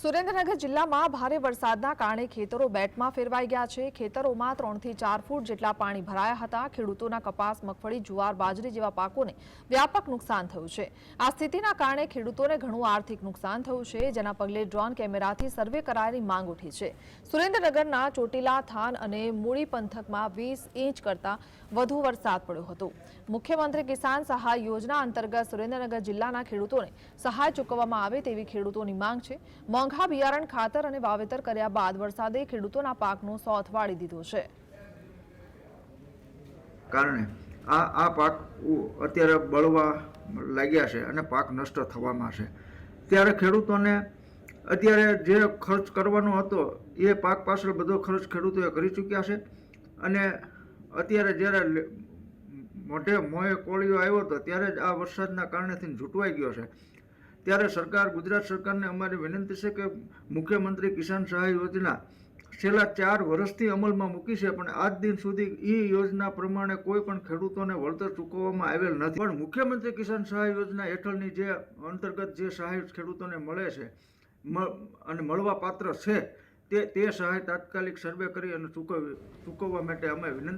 સુરેન્દ્રનગર જિલ્લામાં ભારે વરસાદના કારણે ખેતરો બેટમાં ફેરવાઈ ગયા છે. ખેતરોમાં ત્રણથી ચાર ફૂટ જેટલા પાણી ભરાયા હતા. ખેડૂતોના કપાસ, મગફળી, જુવાર, બાજરી જેવા પાકોને વ્યાપક નુકસાન થયું છે. આ સ્થિતિના કારણે ખેડૂતોને ઘણું આર્થિક નુકસાન થયું છે, જેના પગલે ડ્રોન કેમેરાથી સર્વે કરાયેલી માંગ ઉઠી છે. સુરેન્દ્રનગરના ચોટીલા, થાન અને મૂળી પંથકમાં વીસ ઇંચ કરતાં વધુ વરસાદ પડ્યો હતો. મુખ્યમંત્રી કિસાન સહાય યોજના અંતર્ગત સુરેન્દ્રનગર જિલ્લાના ખેડૂતોને સહાય ચૂકવવામાં આવે તેવી ખેડૂતોની માંગ છે. મોંઘા બિયારણ, ખાતર અને વાવેતર કર્યા બાદ વરસાદે ખેડૂતોના પાકનો સોથ વાળી દીધો છે. કારણે આ આ પાક અત્યારે બળવા લાગ્યા છે અને પાક નષ્ટ થવામાં છે. ત્યારે ખેડૂતોને અત્યારે જે ખર્ચ કરવાનો હતો, એ પાક પાછળ બધો ખર્ચ ખેડૂતોએ કરી ચૂક્યા છે. અને અત્યારે જ્યારે મોઢે મોએ કોળિયો આવ્યો હતો ત્યારે જ આ વરસાદના કારણેથી ઝૂંટવાઈ ગયો છે. ત્યારે સરકાર, ગુજરાત સરકારને અમારી વિનંતી છે કે મુખ્યમંત્રી કિસાન સહાય યોજના છેલ્લા ચાર વર્ષથી અમલમાં મૂકી છે, પણ આજ દિન સુધી એ યોજના પ્રમાણે કોઈ પણ ખેડૂતોને વળતર ચૂકવવામાં આવેલ નથી. પણ મુખ્યમંત્રી કિસાન સહાય યોજના હેઠળની જે અંતર્ગત જે સહાય ખેડૂતોને મળે છે અને મળવા પાત્ર છે, તે તે સહાય તાત્કાલિક સર્વે કરી અને ચૂકવવી ચૂકવવા માટે અમે વિનંતી